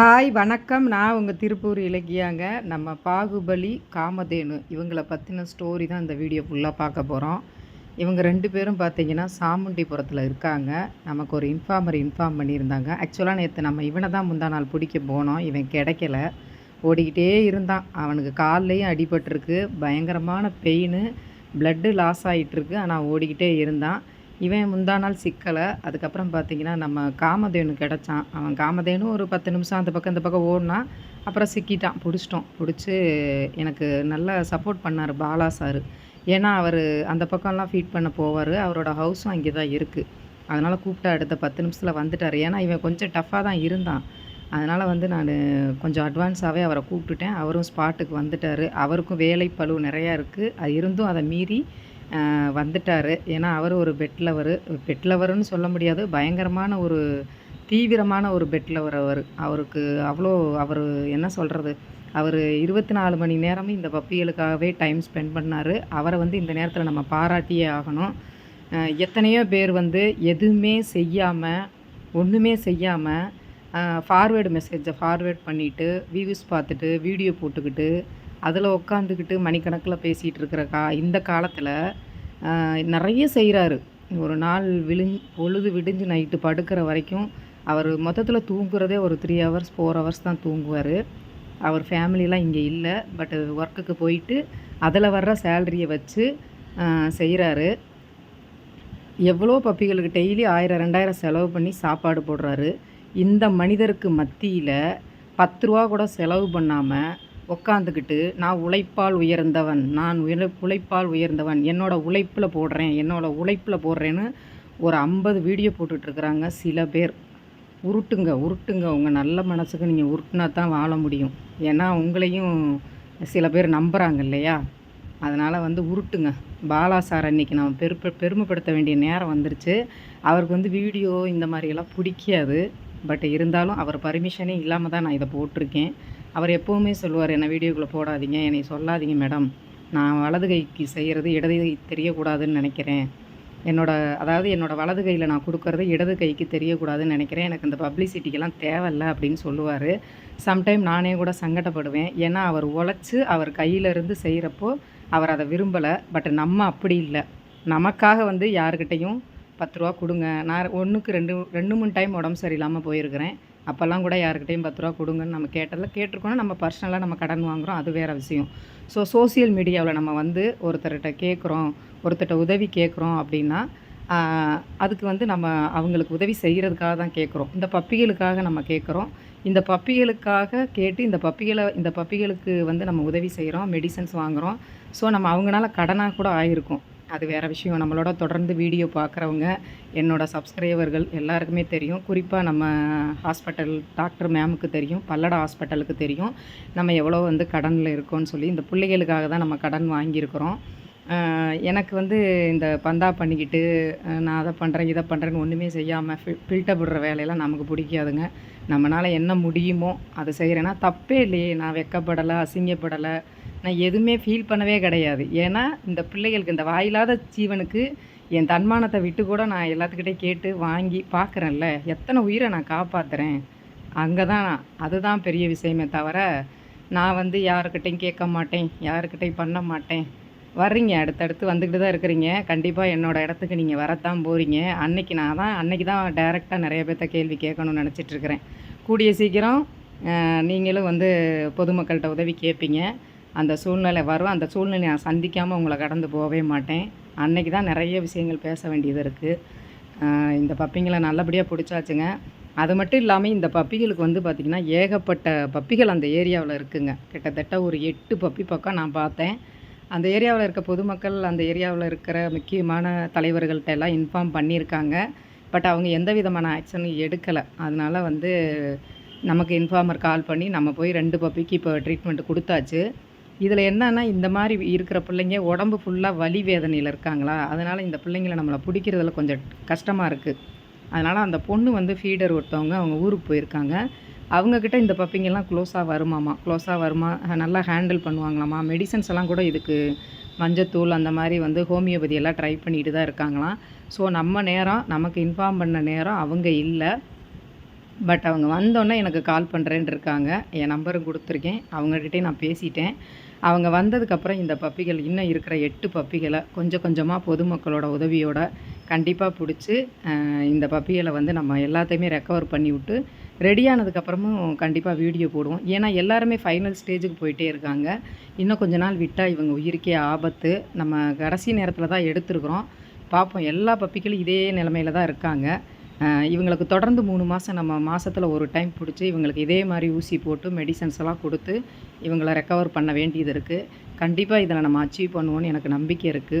Hi வணக்கம். நான் உங்கள் திருப்பூர் இலக்கியாங்க. நம்ம பாகுபலி காமதேனு இவங்கள பற்றின ஸ்டோரி தான் இந்த வீடியோ ஃபுல்லாக பார்க்க போகிறோம் இவங்க ரெண்டு பேரும் பார்த்தீங்கன்னா சாமுண்டிபுரத்தில் இருக்காங்க. நமக்கு ஒரு இன்ஃபார்மர் இன்ஃபார்ம் பண்ணியிருந்தாங்க. ஆக்சுவலாக நேற்று நம்ம இவனை தான் முந்தா நாள் பிடிக்க போனோம். இவன் கிடைக்கல. ஓடிக்கிட்டே இருந்தான். அவனுக்கு கால்லையும் அடிபட்டிருக்கு. பயங்கரமான பெயின் பிளட்டு லாஸ் ஆகிட்டுருக்கு ஆனால் ஓடிக்கிட்டே இருந்தான். இவன் முந்தா நாள் சிக்கலை. அதுக்கப்புறம் பார்த்தீங்கன்னா நம்ம காமதேனு கிடச்சான். அவன் காமதேனு ஒரு பத்து நிமிஷம் அந்த பக்கம் இந்த பக்கம் ஓடினான் அப்புறம் சிக்கிட்டான். பிடிச்சிட்டோம். பிடிச்சி எனக்கு நல்லா சப்போர்ட் பண்ணார் பாலா சார். ஏன்னா அவர் அந்த பக்கம்லாம் ஃபீட் பண்ண போவார். அவரோட ஹவுஸும் அங்கே தான் இருக்குது அதனால் கூப்பிட்டா அடுத்த பத்து நிமிஷத்தில் வந்துட்டார். ஏன்னா இவன் கொஞ்சம் டஃப்பாக தான் இருந்தான். அதனால் வந்து நான் கொஞ்சம் அட்வான்ஸாகவே அவரை கூப்பிட்டுட்டேன். அவரும் ஸ்பாட்டுக்கு வந்துட்டார். அவருக்கும் வேலை பழு நிறையா இருக்குது அது இருந்தும் அதை மீறி வந்துட்டார். ஏன்னா அவர் ஒரு பெட் லவர் பெட் லவருன்னு சொல்ல முடியாது. பயங்கரமான ஒரு தீவிரமான ஒரு பெட் லவர் அவர். அவருக்கு அவ்வளோ அவர் என்ன சொல்கிறது அவர் இருபத்தி நாலு மணி நேரமும் இந்த பப்பிகளுக்காகவே டைம் ஸ்பெண்ட் பண்ணார். அவரை வந்து இந்த நேரத்தில் நம்ம பாராட்டியே ஆகணும். எத்தனையோ பேர் வந்து எதுவுமே செய்யாமல் ஒன்றுமே செய்யாமல் ஃபார்வேர்டு மெசேஜை ஃபார்வேர்ட் பண்ணிவிட்டு வியூஸ் பார்த்துட்டு வீடியோ போட்டுக்கிட்டு அதில் உட்காந்துக்கிட்டு மணிக்கணக்கில் பேசிகிட்டு இருக்கிற கா இந்த காலத்தில் நிறைய செய்கிறாரு ஒரு நாள் விழிஞ் பொழுது விடிஞ்சு நைட்டு படுக்கிற வரைக்கும் அவர் மொத்தத்தில் தூங்குறதே ஒரு த்ரீ ஹவர்ஸ் ஃபோர் ஹவர்ஸ் தான் தூங்குவார். அவர் ஃபேமிலிலாம் இங்கே இல்லை பட் ஒர்க்குக்கு போயிட்டு அதில் வர்ற சேலரியை வச்சு செய்கிறாரு எவ்வளோ பப்பிகளுக்கு டெய்லி ஆயிரம் ரெண்டாயிரம் செலவு பண்ணி சாப்பாடு போடுறாரு. இந்த மனிதருக்கு மத்தியில் பத்து ரூபா கூட செலவு பண்ணாமல் உக்காந்துக்கிட்டு நான் உழைப்பால் உயர்ந்தவன் நான் உழை உழைப்பால் உயர்ந்தவன் என்னோடய உழைப்பில் போடுறேன் என்னோடய உழைப்பில் போடுறேன்னு ஒரு ஐம்பது வீடியோ போட்டுட்ருக்குறாங்க சில பேர். உருட்டுங்க உருட்டுங்க. உங்கள் நல்ல மனசுக்கு நீங்கள் உருட்டினா தான் வாழ முடியும். ஏன்னா உங்களையும் சில பேர் நம்புகிறாங்க இல்லையா? அதனால் வந்து உருட்டுங்க. பாலா சார் அன்றைக்கி நம்ம பெரு பெருமைப்படுத்த வேண்டிய நேரம் வந்துருச்சு. அவருக்கு வந்து வீடியோ இந்த மாதிரியெல்லாம் பிடிக்காது. பட் இருந்தாலும் அவர் பர்மிஷனே இல்லாமல் தான் நான் இதை போட்டிருக்கேன். அவர் எப்போவுமே சொல்லுவார் என்னை வீடியோக்குள்ளே போடாதீங்க என்னை சொல்லாதீங்க மேடம் நான் வலது கைக்கு செய்கிறது இடது கை தெரியக்கூடாதுன்னு நினைக்கிறேன். என்னோட அதாவது என்னோடய வலது கையில் நான் கொடுக்கறது இடது கைக்கு தெரியக்கூடாதுன்னு நினைக்கிறேன். எனக்கு இந்த பப்ளிசிட்டிக்கெல்லாம் தேவையில்ல அப்படின்னு சொல்லுவார். சம்டைம் நானே கூட சங்கடப்படுவேன். ஏன்னா அவர் உழைச்சி அவர் கையிலேருந்து செய்கிறப்போ அவர் அதை விரும்பலை. பட் நம்ம அப்படி இல்லை. நமக்காக வந்து யாருக்கிட்டேயும் பத்து ரூபா கொடுங்க. நான் ஒன்றுக்கு ரெண்டு ரெண்டு மூணு டைம் உடம்பு சரியில்லாமல் போயிருக்கிறேன். அப்போல்லாம் கூட யாருக்கிட்டையும் பத்து ரூபா கொடுங்கன்னு நம்ம கேட்டதில் கேட்டிருக்கோன்னா நம்ம பர்சனலாக நம்ம கடன் வாங்குகிறோம் அது வேறு விஷயம். ஸோ சோசியல் மீடியாவில் நம்ம வந்து ஒருத்தர்கிட்ட கேட்குறோம் ஒருத்தர்கிட்ட உதவி கேட்குறோம் அப்படின்னா அதுக்கு வந்து நம்ம அவங்களுக்கு உதவி செய்கிறதுக்காக தான் கேட்குறோம். இந்த பப்பிகளுக்காக நம்ம கேட்குறோம். இந்த பப்பிகளுக்காக கேட்டு இந்த பப்பிகளை இந்த பப்பிகளுக்கு வந்து நம்ம உதவி செய்கிறோம் மெடிசன்ஸ் வாங்குகிறோம். ஸோ நம்ம அவங்களால கடனாக கூட ஆகிருக்கும் அது வேறு விஷயம். நம்மளோட தொடர்ந்து வீடியோ பார்க்குறவங்க என்னோடய சப்ஸ்கிரைபர்கள் எல்லாருக்குமே தெரியும். குறிப்பாக நம்ம ஹாஸ்பிட்டல் டாக்டர் மேமுக்கு தெரியும். பல்லட ஹாஸ்பிட்டலுக்கு தெரியும். நம்ம எவ்வளோ வந்து கடனில் இருக்கோன்னு சொல்லி இந்த பிள்ளைகளுக்காக தான் நம்ம கடன் வாங்கியிருக்கிறோம். எனக்கு வந்து இந்த பந்தா பண்ணிக்கிட்டு நான் அதை பண்ணுறேன் இதை பண்ணுறேன்னு ஒன்றுமே செய்யாமல் ஃபில் ஃபில்டர் விடுற வேலையெல்லாம் நமக்கு பிடிக்காதுங்க. நம்மளால் என்ன முடியுமோ அதை செய்கிறேன்னா தப்பே இல்லையே. நான் வெக்கப்படலை அசிங்கப்படலை நான் எதுவுமே ஃபீல் பண்ணவே கிடையாது. ஏன்னா இந்த பிள்ளைகளுக்கு இந்த வாயில்லாத ஜீவனுக்கு என் தன்மானத்தை விட்டு கூட நான் எல்லாத்துக்கிட்டே கேட்டு வாங்கி பார்க்குறேன்ல. எத்தனை உயிரை நான் காப்பாற்றுறேன் அங்கே தான் அதுதான் பெரிய விஷயமே தவிர நான் வந்து யாருக்கிட்டையும் கேட்க மாட்டேன். யாருக்கிட்டையும் பண்ண மாட்டேன். வர்றீங்க. அடுத்தடுத்து வந்துக்கிட்டு தான் இருக்கிறீங்க. கண்டிப்பாக என்னோடய இடத்துக்கு நீங்கள் வரத்தான் போகிறீங்க அன்னைக்கு நான் தான் அன்னைக்கு தான் டைரெக்டாக நிறைய பேர்த்த கேள்வி கேட்கணும்னு நினச்சிட்ருக்கிறேன் கூடிய சீக்கிரம் நீங்களும் வந்து பொதுமக்கள்கிட்ட உதவி கேட்பீங்க. அந்த சூழ்நிலை வரும். அந்த சூழ்நிலை நான் சந்திக்காமல் உங்களை கடந்து போகவே மாட்டேன். அன்னைக்கு தான் நிறைய விஷயங்கள் பேச வேண்டியது இருக்குது இந்த பப்பிங்களை நல்லபடியாக பிடிச்சாச்சுங்க. அது மட்டும் இல்லாமல் இந்த பப்பிகளுக்கு வந்து பார்த்திங்கன்னா ஏகப்பட்ட பப்பிகள் அந்த ஏரியாவில் இருக்குங்க. கிட்டத்தட்ட ஒரு எட்டு பப்பி பக்கம் நான் பார்த்தேன். அந்த ஏரியாவில் இருக்க பொதுமக்கள் அந்த ஏரியாவில் இருக்கிற முக்கியமான தலைவர்கள்ட்ட எல்லாம் இன்ஃபார்ம் பண்ணியிருக்காங்க. பட் அவங்க எந்த விதமான ஆக்ஷனும் எடுக்கலை. அதனால் வந்து நமக்கு இன்ஃபார்மர் கால் பண்ணி நம்ம போய் ரெண்டு பப்பிக்கு இப்போ ட்ரீட்மெண்ட் கொடுத்தாச்சு. இதில் என்னென்னா இந்த மாதிரி இருக்கிற பிள்ளைங்க உடம்பு ஃபுல்லாக வலி வேதனையில் இருக்காங்களா? அதனால் இந்த பிள்ளைங்கள நம்மளை பிடிக்கிறதுல கொஞ்சம் கஷ்டமாக இருக்குது அதனால் அந்த பொண்ணு வந்து ஃபீடர் ஒருத்தவங்க அவங்க ஊருக்கு போயிருக்காங்க. அவங்கக்கிட்ட இந்த பப்பிங்கெல்லாம் க்ளோஸாக வருமாமா? க்ளோஸாக வருமா? நல்லா ஹேண்டில் பண்ணுவாங்களாமா? மெடிசன்ஸ் எல்லாம் கூட இதுக்கு மஞ்சத்தூள் அந்த மாதிரி வந்து ஹோமியோபதி எல்லாம் ட்ரை பண்ணிட்டு தான் இருக்காங்களாம். ஸோ நம்ம நேரம் நமக்கு இன்ஃபார்ம் பண்ண நேரம் அவங்க இல்லை. பட் அவங்க வந்தோடனே எனக்கு கால் பண்ணுறேன்னு இருக்காங்க. என் நம்பரும் கொடுத்துருக்கேன். அவங்ககிட்டயும் நான் பேசிட்டேன். அவங்க வந்ததுக்கப்புறம் இந்த பப்பிகள் இன்னும் இருக்கிற எட்டு பப்பிகளை கொஞ்சம் கொஞ்சமாக பொதுமக்களோட உதவியோட கண்டிப்பாக பிடிச்சி இந்த பப்பிகளை வந்து நம்ம எல்லாத்தையுமே ரெக்கவர் பண்ணி விட்டு ரெடியானதுக்கப்புறமும் கண்டிப்பாக வீடியோ போடுவோம். ஏன்னா எல்லாருமே ஃபைனல் ஸ்டேஜுக்கு போயிட்டே இருக்காங்க. இன்னும் கொஞ்ச நாள் விட்டால் இவங்க உயிருக்கே ஆபத்து. நம்ம கடைசி நேரத்தில் தான் எடுத்துருக்குறோம். பார்ப்போம் எல்லா பப்பிகளும் இதே நிலமையில தான் இருக்காங்க. இவங்களுக்கு தொடர்ந்து மூணு மாதம் நம்ம மாதத்தில் ஒரு டைம் பிடிச்சி இவங்களுக்கு இதே மாதிரி ஊசி போட்டு மெடிசன்ஸ் எல்லாம் கொடுத்து இவங்களை ரெக்கவர் பண்ண வேண்டியது இருக்குது கண்டிப்பாக இதில் நம்ம அச்சீவ் பண்ணுவோன்னு எனக்கு நம்பிக்கை இருக்குது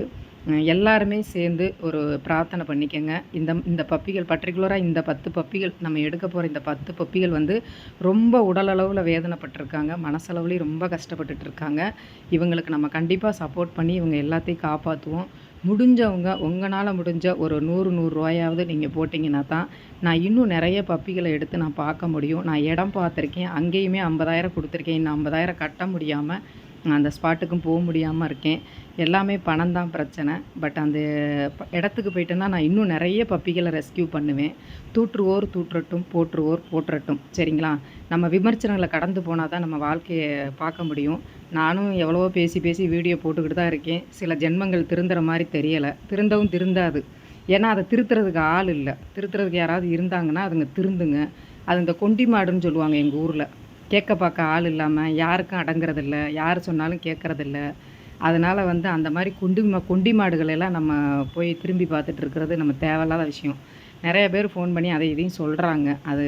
எல்லாருமே சேர்ந்து ஒரு பிரார்த்தனை பண்ணிக்கோங்க. இந்த இந்த பப்பிகள் பர்டிகுலராக இந்த பத்து பப்பிகள் நம்ம எடுக்க போகிற இந்த பத்து பப்பிகள் வந்து ரொம்ப உடலளவில் வேதனைப்பட்டிருக்காங்க. மனசளவுலேயும் ரொம்ப கஷ்டப்பட்டுட்டு இருக்காங்க. இவங்களுக்கு நம்ம கண்டிப்பாக சப்போர்ட் பண்ணி இவங்க எல்லாத்தையும் காப்பாற்றுவோம் முடிஞ்சவங்க உங்களால் முடிஞ்ச ஒரு நூறு நூறுரூவாயாவது நீங்கள் போட்டிங்கன்னா தான் நான் இன்னும் நிறைய பப்பிகளை எடுத்து நான் பார்க்க முடியும். நான் இடம் பார்த்துருக்கேன் அங்கேயுமே ஐம்பதாயிரம் கொடுத்துருக்கேன். இன்னும் ஐம்பதாயிரம் கட்ட முடியாமல் அந்த ஸ்பாட்டுக்கும் போக முடியாமல் இருக்கேன். எல்லாமே பணம் தான் பிரச்சனை. பட் அந்த ப- இடத்துக்கு போயிட்டேன்னா நான் இன்னும் நிறைய பப்பிகளை ரெஸ்க்யூ பண்ணுவேன். தூற்றுவோர் தூற்றட்டும் போற்றுவோர் போற்றட்டும். சரிங்களா? நம்ம விமர்சனங்களை கடந்து போனால் தான் நம்ம வாழ்க்கையை பார்க்க முடியும். நானும் எவ்வளவோ பேசி பேசி வீடியோ போட்டுக்கிட்டு தான் இருக்கேன். சில ஜென்மங்கள் திருந்துற மாதிரி தெரியலை. திருந்தவும் திருந்தாது. ஏன்னா அதை திருத்துறதுக்கு ஆள் இல்லை. திருத்துறதுக்கு யாராவது இருந்தாங்கன்னா அதுங்க திருந்துங்க. அது இந்த கொண்டி மாடுன்னு சொல்லுவாங்க எங்கள் ஊரில். கேட்க பார்க்க ஆள் இல்லாமல் யாருக்கும் அடங்குறதில்ல யார் சொன்னாலும் கேட்குறதில்ல. அதனால் வந்து அந்த மாதிரி குண்டி மா குண்டி மாடுகளெல்லாம் நம்ம போய் திரும்பி பார்த்துட்டு இருக்கிறது நம்ம தேவையில்லாத விஷயம். நிறைய பேர் ஃபோன் பண்ணி அதை இதையும் சொல்கிறாங்க அது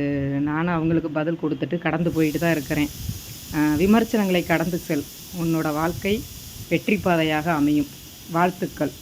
நானும் அவங்களுக்கு பதில் கொடுத்துட்டு கடந்து போயிட்டு தான் இருக்கிறேன். விமர்சனங்களை கடந்து செல். உன்னோட வாழ்க்கை வெற்றி பாதையாக அமையும். வாழ்த்துக்கள்.